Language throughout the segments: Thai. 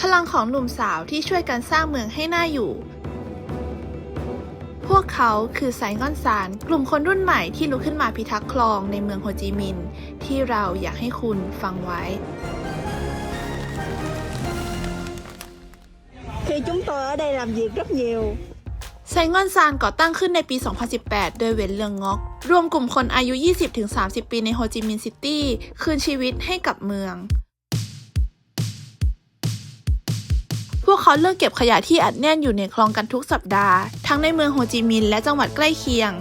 พลังของหนุ่มสาวที่ช่วยกันสร้างเมืองให้น่าอยู่ พวกเขาคือไซงอนซาน กลุ่มคนรุ่นใหม่ที่ลุกขึ้นมาพิทักษ์คลองในเมืองโฮจิมินห์ที่เราอยากให้คุณฟังไว้ Khi chúng tôi ở đây làm việc rất nhiều ไซงอนซานก่อตั้งขึ้นในปี 2018 โดยเวนเลืองงอก รวมกลุ่มคนอายุ 20-30 ปีในโฮจิมินห์ซิตี้ คืนชีวิตให้กับเมือง พวกเขาเลิกเก็บขยะที่อัดแน่นอยู่ในคลองกันทุกสัปดาห์ ทั้งในเมืองโฮจิมินห์และจังหวัดใกล้เคียง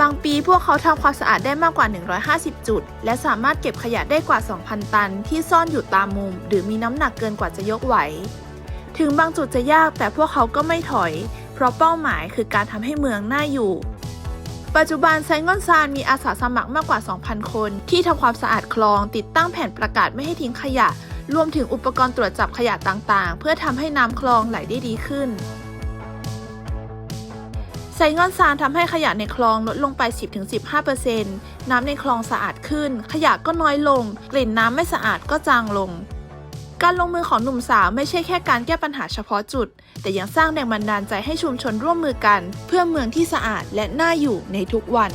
บางปีพวกเขาทำความสะอาดได้มากกว่า 150 จุด และสามารถเก็บขยะได้กว่า 2,000 ตัน ที่ซ่อนอยู่ตามมุม หรือมีน้ำหนักเกินกว่าจะยกไหว ถึงบางจุดจะยากแต่พวกเขาก็ไม่ถอย เพราะเป้าหมายคือการทำให้เมืองน่าอยู่ปัจจุบันไซงอนซานมีอาสาสมัครมากกว่า 2,000 คน ที่ทำความสะอาดคลอง ติดตั้งแผ่นประกาศไม่ให้ทิ้งขยะ รวมถึงอุปกรณ์ตรวจจับขยะต่างๆ เพื่อทำให้น้ำคลองไหลได้ดีขึ้นไซงอนซานทำให้ขยะในคลองลดลงไป 10-15%น้ำในคลองสะอาดขึ้น ขยะก็น้อยลง กลิ่นน้ำไม่สะอาดก็จางลง การลงมือของหนุ่มสาวไม่ใช่แค่การแก้ปัญหาเฉพาะจุด แต่ยังสร้างแรงบันดาลใจให้ชุมชนร่วมมือกัน เพื่อเมืองที่สะอาดและน่าอยู่ในทุกวัน